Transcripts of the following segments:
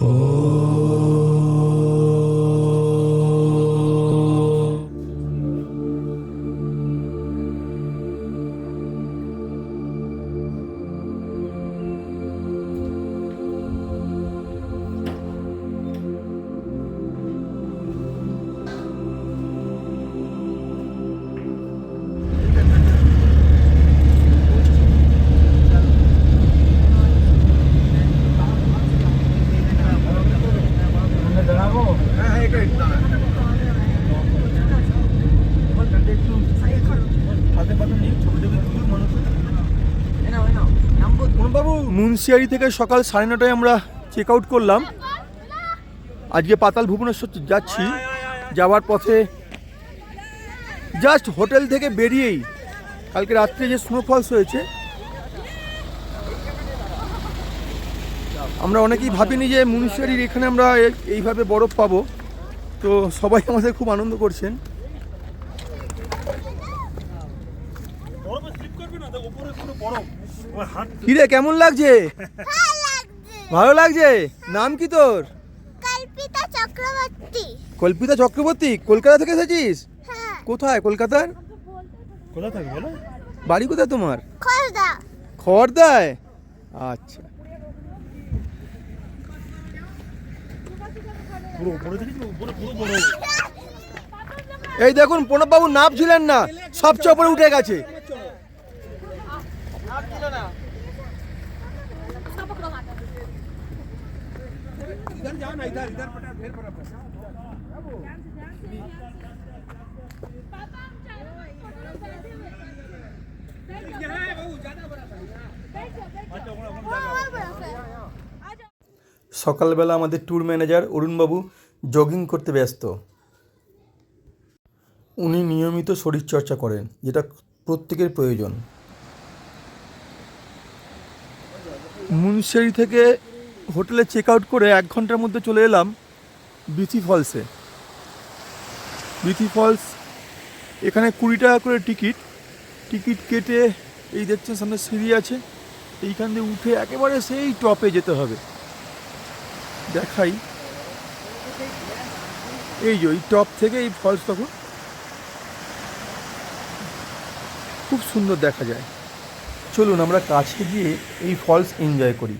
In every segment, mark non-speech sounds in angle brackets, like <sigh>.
বাবু মুন্সিয়ারি থেকে সকাল সাড়ে নটায় আমরা চেক আউট করলাম। আজকে পাতাল ভুবনেশ্বর যাচ্ছি। যাওয়ার পথে জাস্ট হোটেল থেকে বেরিয়েই কালকে রাত্রে যে স্নোফলস হয়েছে, আমরা অনেকেই ভাবিনি যে মুন্সিয়ারির এখানে আমরা এইভাবে বরফ পাবো। তো সবাই আমাদের খুব আনন্দ করছেন বরফে স্লিপ করবি না দেখ উপরে পুরো বরফ আমার হাত কিরে কেমন লাগছে? ভালো লাগছে। নাম কি তোর? কল্পিতা চক্রবর্তী। কল্পিতা চক্রবর্তী? কলকাতা থেকে এসেছিস? হ্যাঁ। কোথায়? কলকাতার? কোথা থাকে বলো? বাড়ি কোথায় তোমার? খোর্দা। খড়দায় আচ্ছা। এই দেখুন প্রণববাবু নাপ ছিলেন না সবচেয়ে উপরে উঠে গেছে। সকালবেলা আমাদের ট্যুর ম্যানেজার অরুণবাবু জগিং করতে ব্যস্ত। উনি নিয়মিত শরীরচর্চা করেন যেটা প্রত্যেকের প্রয়োজন। মুন্সিয়ারি থেকে হোটেলে চেক আউট করে এক ঘণ্টার মধ্যে চলে এলাম বিথি ফলসে বিথি ফলস এখানে কুড়ি টাকা করে টিকিট টিকিট কেটে এই দেখছেন সামনে সিঁড়ি আছে। এইখান দিয়ে উঠে একেবারে সেই টপে যেতে হবে। দেখাই। এই যে ওই টপ থেকে এই ফলস তখন। খুব সুন্দর দেখা যায়। চলুন আমরা কাছে গিয়ে এই ফলস এনজয় করি।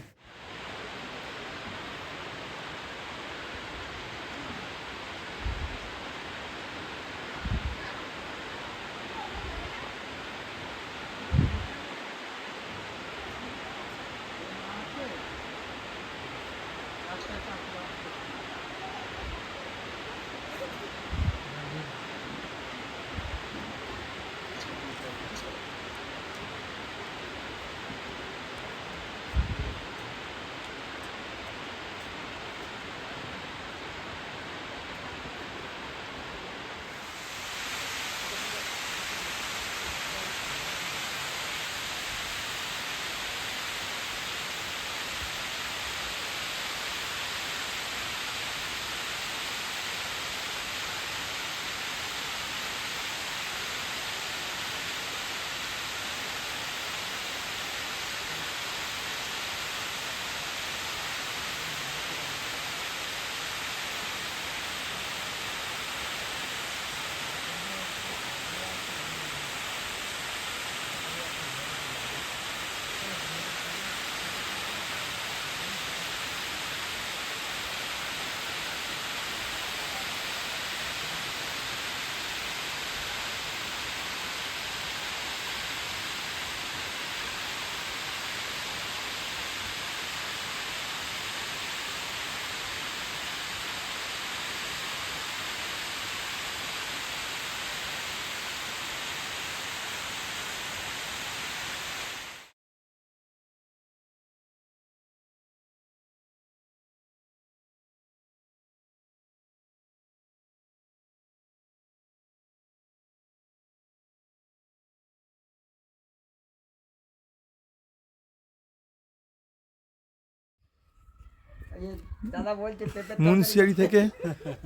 মুন্সিয়ারি থেকে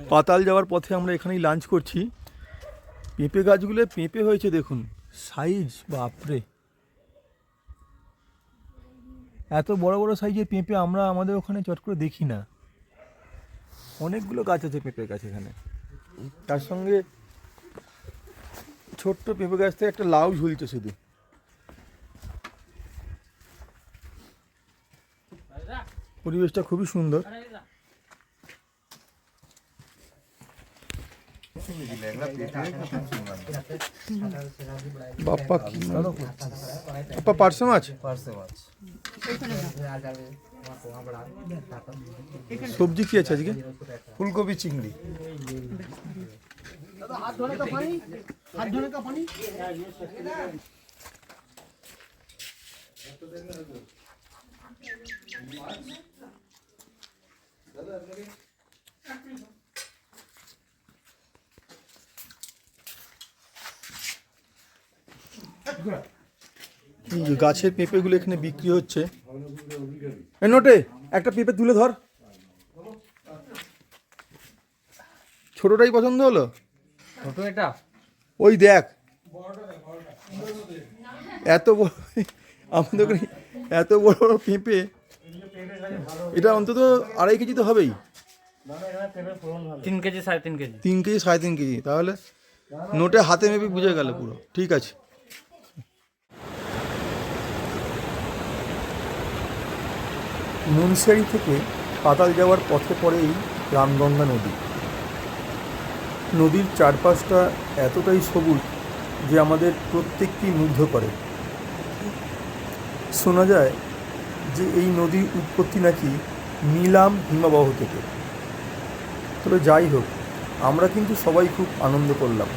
পাতাল যাওয়ার পথে আমরা এখানেই লাঞ্চ করছি। পেঁপে গাছগুলো পেঁপে হয়েছে দেখুন। সাইজ বাপরে। এত বড় বড় সাইজের পেঁপে আমরা আমাদের ওখানে চট করে দেখি না। অনেকগুলো গাছ আছে পেঁপে গাছ এখানে। তার সঙ্গে ছোট্ট পেঁপে গাছ থেকে একটা লাউ ঝুলছে শুধু। পরিবেশটা খুবই সুন্দর। বাপ্পা পার্সে মাছ? সবজি কি আছে আজকে? ফুলকপি চিংড়ি। গাছের পেঁপেগুলো এখানে বিক্রি হচ্ছে। নোটে একটা পেঁপে তুলে ধর। ছোটটাই পছন্দ হলো? ছোট এটা ওই দেখ। এত বড় আমাদের এত বড় বড় পেঁপে। এটা অন্তত আড়াই কেজি তো হবেই। তিন কেজি সাড়ে তিন কেজি। তিন কেজি সাড়ে তিন কেজি। তাহলে নোটে হাতে মেপে বুঝে গেল পুরো। ঠিক আছে। নুনসারি থেকে পাতাল যাওয়ার পথে পড়েই রামগঙ্গা নদী। নদীর চারপাশটা এতটাই সবুজ যে আমাদের প্রত্যেককেই মুগ্ধ করে। শোনা যায় যে এই নদীর উৎপত্তি নাকি নীলাম হিমাবহ থেকে। তবে যাই হোক, আমরা কিন্তু সবাই খুব আনন্দ করলাম।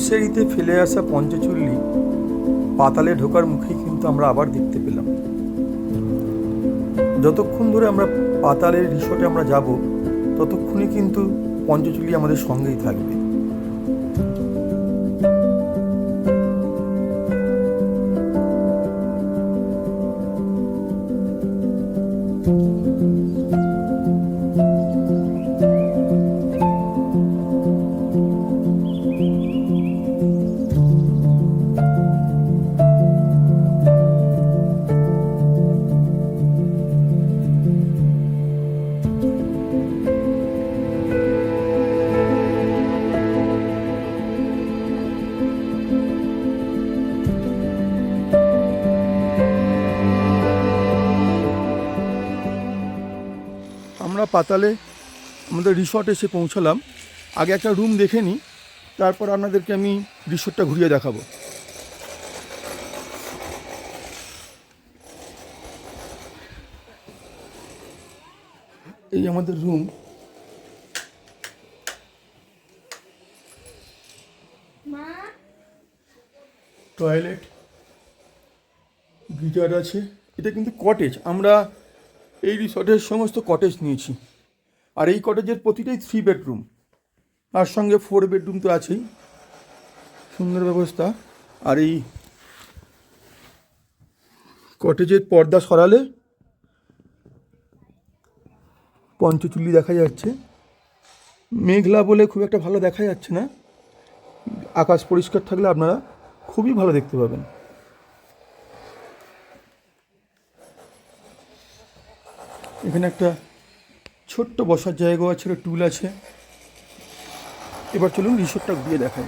মুনসেরিতে ফেলে আসা পঞ্চচুল্লি। পাতালে ঢোকার মুখে কিন্তু আমরা আবার দেখতে পেলাম। যতক্ষণ ধরে আমরা পাতালের রিসোর্টে আমরা যাব, ততক্ষণই কিন্তু পঞ্চচুল্লি আমাদের সঙ্গেই থাকবে। পাতালে আমাদের রিসর্ট এসে পৌঁছালাম। আগে একটা রুম দেখে নিই তারপর আপনাদেরকে আমি রিসর্টটা ঘুরিয়ে দেখাবো। এই আমাদের রুম টয়লেট গিজার আছে। এটা কিন্তু কটেজ আমরা এই রিসর্টের সমস্ত কটেজ নিয়েছি। আর এই কটেজের প্রতিটাই থ্রি বেডরুম তার সঙ্গে ফোর বেডরুম তো আছেই। সুন্দর ব্যবস্থা। আর এই কটেজের পর্দা সরালে পঞ্চচুল্লি দেখা যাচ্ছে। মেঘলা বলে খুব একটা ভালো দেখা যাচ্ছে না। আকাশ পরিষ্কার থাকলে আপনারা খুবই ভালো দেখতে পাবেন। এখানে একটা ছোট্ট বসার জায়গা আছে টুল আছে। এবার চলুন রিসোর্টটা ঘুরিয়ে দেখাই।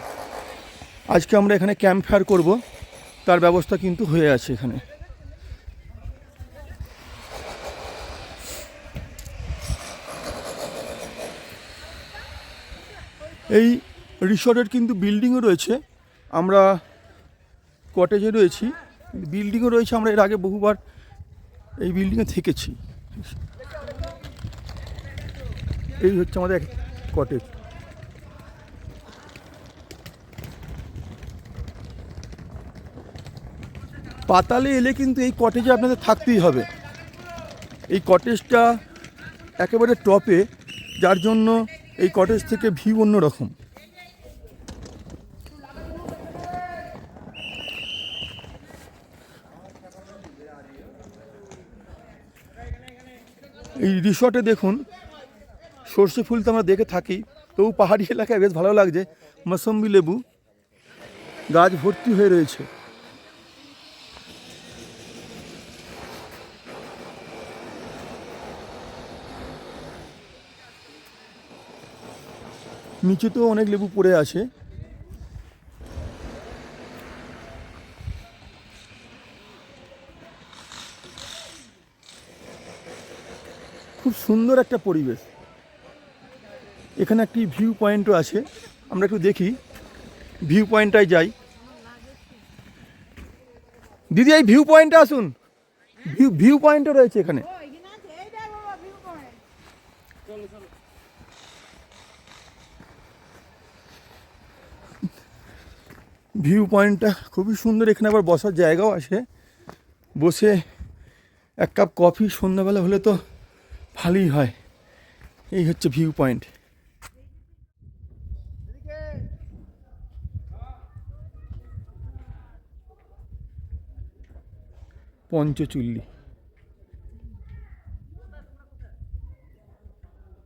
আজকে আমরা এখানে ক্যাম্প ফায়ার করব, তার ব্যবস্থা কিন্তু হয়ে আছে এখানে। এই রিসর্টের কিন্তু বিল্ডিংও রয়েছে, আমরা কটেজে রয়েছি। বিল্ডিংও রয়েছে, আমরা এর আগে বহুবার এই বিল্ডিংয়ে থেকেছি। এই হচ্ছে আমাদের কটেজ পাতালে এলে কিন্তু এই কটেজে আপনাদের থাকতেই হবে। এই কটেজটা একেবারে টপে যার জন্য এই কটেজ থেকে ভিউ অন্যরকম। এই রিসর্টে দেখুন, সর্ষে ফুল তো আমরা দেখে থাকি, তবু পাহাড়ি এলাকায় বেশ ভালো লাগছে। মৌসম্বি লেবু গাছ ভর্তি হয়ে রয়েছে। নিচে তো অনেক লেবু পড়ে আছে। সুন্দর একটা পরিবেশ। এখানে একটি ভিউ পয়েন্টও আছে। আমরা একটু দেখি। ভিউ পয়েন্টটায় যাই। দিদি, এই ভিউ পয়েন্টে আসুন। ভিউ ভিউ পয়েন্টও রয়েছে এখানে। ভিউ পয়েন্টটা খুবই সুন্দর। এখানে আবার বসার জায়গাও আছে। বসে এক কাপ কফি সন্ধ্যাবেলা হলে তো ভালোই হয়। এই হচ্ছে ভিউ পয়েন্ট পঞ্চচুল্লি।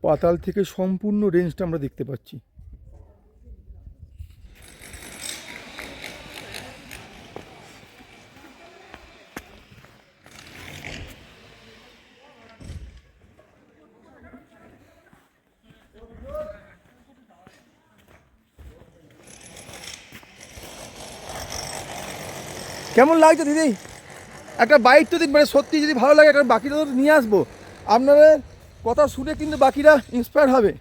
পাতাল থেকে সম্পূর্ণ রেঞ্জটা আমরা দেখতে পাচ্ছি। কেমন লাগছে দিদি? একটা বাইক তো দিন মানে সত্যি যদি ভালো লাগে, একটা বাকিটা তো নিয়ে আসব। আপনারা কথা শুনে কিন্তু বাকিরা ইন্সপায়ার হবে।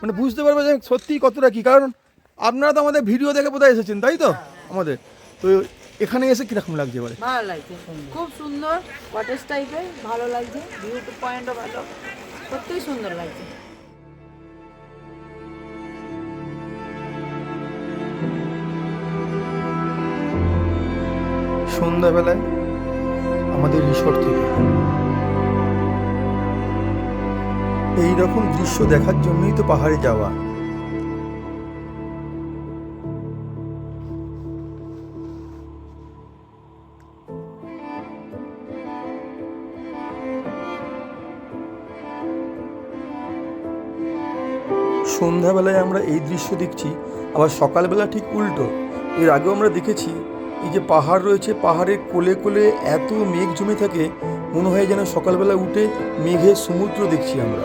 মানে বুঝতে পারবে যে সত্যি কতটা কী, কারণ আপনারা তো আমাদের ভিডিও দেখে বোধহয় এসেছেন, তাই তো? আমাদের। তো এখানে এসে কীরকম লাগছে এবারে? ভালো লাগছে খুব সুন্দর কটেজ টাইপের ভালো লাগছে ভিউ পয়েন্টও ভালো, সত্যিই সুন্দর লাগছে। সন্ধ্যাবেলায় আমাদের রিসোর্ট থেকে। এই রকম দৃশ্য দেখার জন্যই তো পাহাড়ে যাওয়া। সন্ধ্যাবেলায় আমরা এই দৃশ্য দেখছি, আবার সকালবেলা ঠিক উল্টো। এর আগেও আমরা দেখেছি এই যে পাহাড় রয়েছে, পাহাড়ের কোলে কোলে এত মেঘ জমে থাকে, মনে হয় যেন সকালবেলা উঠে মেঘের সমুদ্র দেখছি আমরা।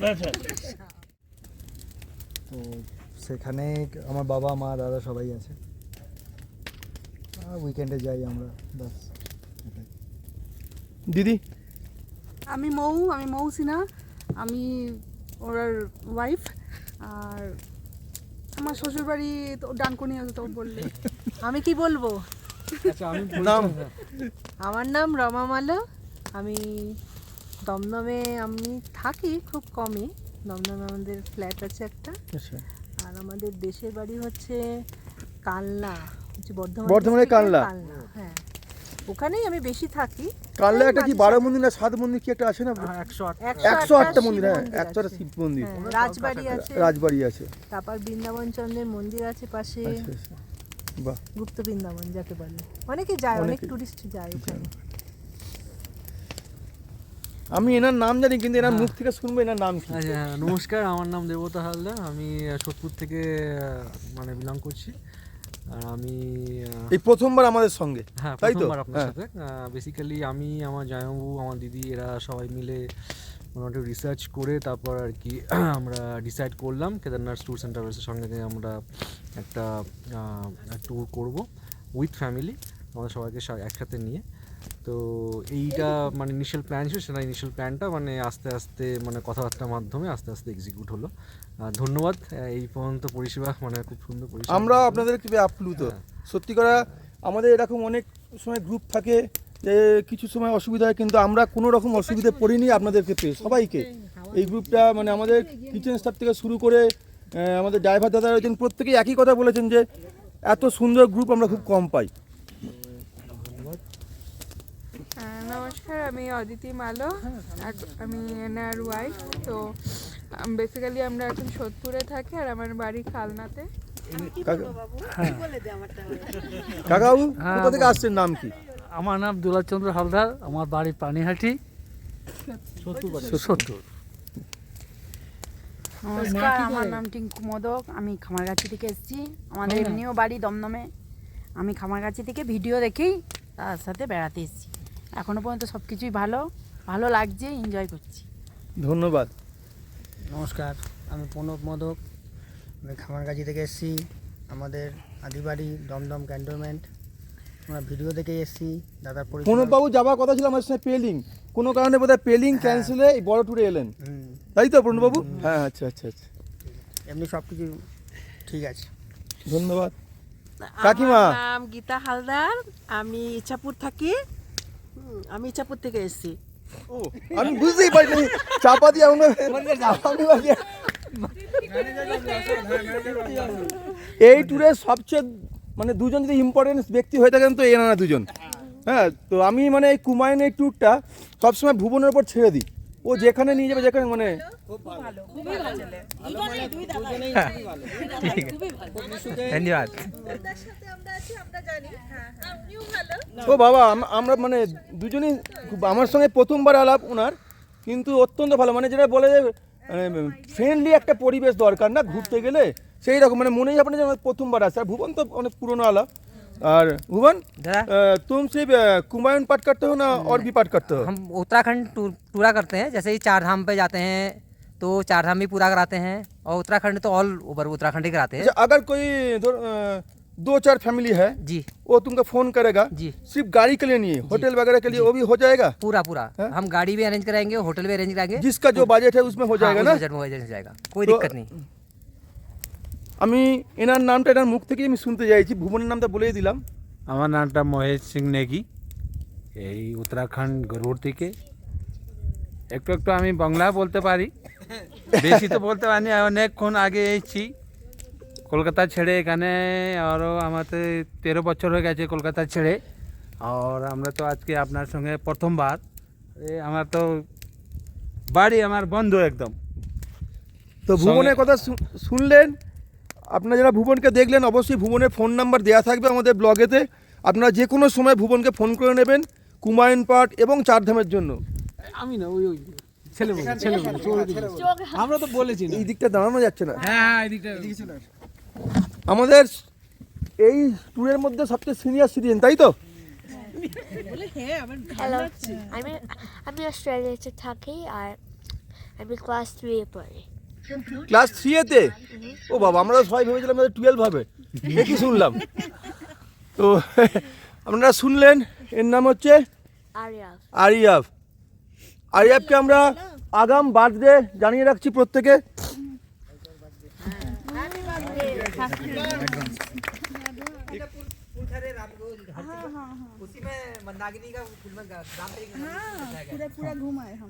তো সেখানে আমার বাবা মা দাদা সবাই আছে। উইকেন্ডে যাই আমরা এটাই। দিদি? আমি মৌ আমি মৌ সিনহা আমি ওর ওয়াইফ আর আমার শ্বশুরবাড়ি তো ডানকুনি আছে তো বললে। আমি কি বলব? নাম? আমার নাম রমা মালো আমি দমদমে আমি থাকি খুব কমই। দমদমে আমাদের ফ্ল্যাট আছে একটা। আচ্ছা। আর আমাদের দেশের বাড়ি হচ্ছে কালনা হচ্ছে বর্ধমান বর্ধমানের কালনা। হ্যাঁ। ওখানেই আমি বেশি থাকি। কালনা একটা কি বারো মন্দির না সাত মন্দির কি একটা আছে না? একশো আট একশো আটটা মন্দির হ্যাঁ একশো আটটা শিব মন্দির। হ্যাঁ, রাজবাড়ি আছে। রাজবাড়ি আছে। তারপর বৃন্দাবন চন্দ্রের মন্দির আছে পাশে। আচ্ছা আচ্ছা। গুপ্ত বৃন্দাবন যাকে বলে। অনেকে যায় অনেক টুরিস্ট যায় ওখানে। আমি এনার নাম জানি কিন্তু এনার মুখ থেকে শুনব এনার নাম কি। আচ্ছা নমস্কার আমার নাম দেবতা হালদার। আমি সোদপুর থেকে মানে বিলং করছি। আর আমি এই প্রথমবার আমাদের সঙ্গে হ্যাঁ তাই তো? আপনার হ্যাঁ। সাথে। বেসিক্যালি আমি আমার জামাইবাবু আমার দিদি এরা সবাই মিলে মোটামুটি রিসার্চ করে তারপর আর কি <clears throat> আমরা ডিসাইড করলাম কেদারনাথ ট্যুর অ্যান্ড ট্রাভেলসের সঙ্গে আমরা একটা ট্যুর করব উইথ ফ্যামিলি আমাদের সবাইকে একসাথে নিয়ে। তো এইটা মানে ইনিশিয়াল প্ল্যান ছিল সেটা ইনিশিয়াল প্ল্যানটা মানে আস্তে আস্তে মানে কথাবার্তার মাধ্যমে আস্তে আস্তে এক্সিকিউট হলো। ধন্যবাদ এই পর্যন্ত পরিষেবা মানে খুব সুন্দর পরিষেবা। আমরা আপনাদের কি আপ্লুত। হ্যাঁ। সত্যি করা আমাদের এরকম অনেক সময় গ্রুপ থাকে যে কিছু সময় অসুবিধা হয় কিন্তু আমরা কোনো রকম অসুবিধে পড়িনি আপনাদেরকে পেয়ে সবাইকে। এই গ্রুপটা মানে আমাদের কিচেন স্টাফ থেকে শুরু করে আমাদের ড্রাইভার দাদা রয়েছেন প্রত্যেকেই একই কথা বলেছেন যে এত সুন্দর গ্রুপ আমরা খুব কম পাই। নমস্কার আমি অদিতি মালো এক- আমি এনার ওয়াইফ। তো বেসিক্যালি আমরা এখন সোদপুরে থাকি আর আমার বাড়ি খালনাতে। কাকা- কাকাবাবু হ্যাঁ, কোথা থেকে আসছেন নাম কি? আমার নাম দুলাচন্দ্র হালদার আমার বাড়ি পানিহাটি। সত্তর নমস্কার আমার নাম টিঙ্কু মোদক আমি খামারগাছি থেকে এসেছি। আমাদের এমনিও বাড়ি দমদমে। আমি খামারগাছি থেকে ভিডিও দেখেই তার সাথে বেড়াতে এসেছি। এখনও পর্যন্ত সব কিছুই ভালো ভালো লাগছে এনজয় করছি। ধন্যবাদ। নমস্কার আমি প্রণব মোদক আমি খামারগাছি থেকে এসেছি আমাদের আদিবাড়ি দমদম ক্যান্টনমেন্ট। আমরা ভিডিও দেখে এসেছি দাদার প্রণববাবু যাওয়ার কথা ছিল আমার সঙ্গে পেলিং। কোনো কারণে বোধহয় পেলিং ক্যান্সেলে এই বড় ট্যুরে এলেন। তাই তো প্রণববাবু? হ্যাঁ আচ্ছা আচ্ছা আচ্ছা। এমনি সব কিছু ঠিক আছে। ধন্যবাদ। কাকিমা? নাম গীতা হালদার আমি ইচ্ছাপুর থাকি। আমি চাপুর থেকে এসেছি। ও, আমি বুঝতেই পারিনি। চাপা দিয়ে আমরা আমি এই ট্যুরে সবচেয়ে মানে দুজন যদি ইম্পর্টেন্স ব্যক্তি হয়ে থাকেন তো এনারা দুজন। হ্যাঁ তো আমি মানে এই কুমায়ুন এই ট্যুরটা সবসময় ভুবনের উপর ছেড়ে দিই। ও যেখানে নিয়ে যাবে যেখানে মানে ধন্যবাদ। ও বাবা আমরা মানে দুজনই খুব আমার সঙ্গে প্রথমবার আলাপ ওনার কিন্তু অত্যন্ত ভালো। মানে যেটা বলে যে ফ্রেন্ডলি একটা পরিবেশ দরকার না ঘুরতে গেলে। সেই রকম মানে মনেই আপনার যেন প্রথমবার আসে। আর ভুবন তো অনেক পুরনো আলাপ। और भुवन तुम सिर्फ़ कुंभायन पाठ करते हो ना और भी पाठ करते हो? हम उत्तराखंड पूरा करते हैं जैसे ही चार धाम पे जाते हैं तो चार धाम भी पूरा कराते हैं और उत्तराखंड तो ऑल ओवर उत्तराखंड ही कराते हैं। अच्छा, अगर कोई दो चार फैमिली है जी। वो तुमको फ़ोन करेगा जी। सिर्फ़ गाड़ी के लिए नहीं होटल वगैरह के लिए वो भी हो जाएगा? पूरा पूरा। है? हम गाड़ी भी अरेंज कराएँगे होटल भी अरेंज कराएँगे जिसका जो तो बजट है उसमें हो हाँ, जाएगा ना? बजट में हो जाएगा कोई तो दिक्कत नहीं। আমি এনার নামটা এনার মুখ থেকেই আমি শুনতে চাইছি। ভুবনের নামটা বলেই দিলাম। আমার নামটা মহেশ সিং নেগি। এই উত্তরাখণ্ড গরুর থেকে। একটু একটু আমি বাংলা বলতে পারি। বেশি তো বলতে পারি অনেকক্ষণ আগে এসেছি। কলকাতা ছেড়ে এখানে আরও আমাদের তেরো বছর হয়ে গেছে কলকাতা ছেড়ে। আর আমরা তো আজকে আপনার সঙ্গে প্রথমবার। আমার তো বাড়ি আমার বন্ধ একদম। তো ভুবনের কথা শুনলেন? আপনারা যারা ভুবনকে দেখলেন অবশ্যই ভুবনের ফোন নাম্বার দেওয়া থাকবে আমাদের ব্লগেতে। আপনারা যে কোনো সময় ভুবনকে ফোন করে নেবেন কুমায়ুন পাট এবং চারধামের জন্য। আমি না ওই ওই ছেলে বলে ছেলে বলে আমরা তো বলেছি এই দিকটা দাঁড়ানো যাচ্ছে না। হ্যাঁ হ্যাঁ এদিকটা আমাদের এই ট্যুরের মধ্যে সবচেয়ে সিনিয়র সিটিজেন তাই তো? আমি আমি অস্ট্রেলিয়াতে থাকি আর আমি ক্লাস থ্রি পড়ি ক্লাস থ্রিয়েতে ও বাবা আমরা তো সবাই ভেবেছিলাম টুয়েলভ হবে দেখি শুনলাম তো <laughs> আপনারা শুনলেন এর নাম হচ্ছে আরিয়া আরিয়াফ আরিয়াফকে আমরা আগাম বার্থডে জানিয়ে রাখছি প্রত্যেকে उसी में मंदाकिनी का फिल्म का नाम पूरा पूरा घुमाए हम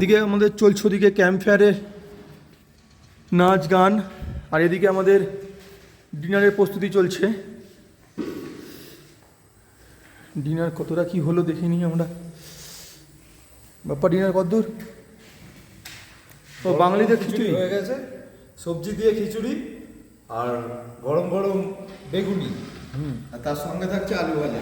এদিকে আমাদের চলছে ওদিকে ক্যাম্প ফায়ারের নাচ গান আর এদিকে আমাদের ডিনারের প্রস্তুতি চলছে। ডিনার কতটা কি হলো দেখিনি আমরা। বাপ্পা ডিনার কতদূর? ও বাঙালিদের খিচুড়ি? হয়ে গেছে। সবজি দিয়ে খিচুড়ি আর গরম গরম বেগুনি। আর তার সঙ্গে থাকছে আলু ভাজা।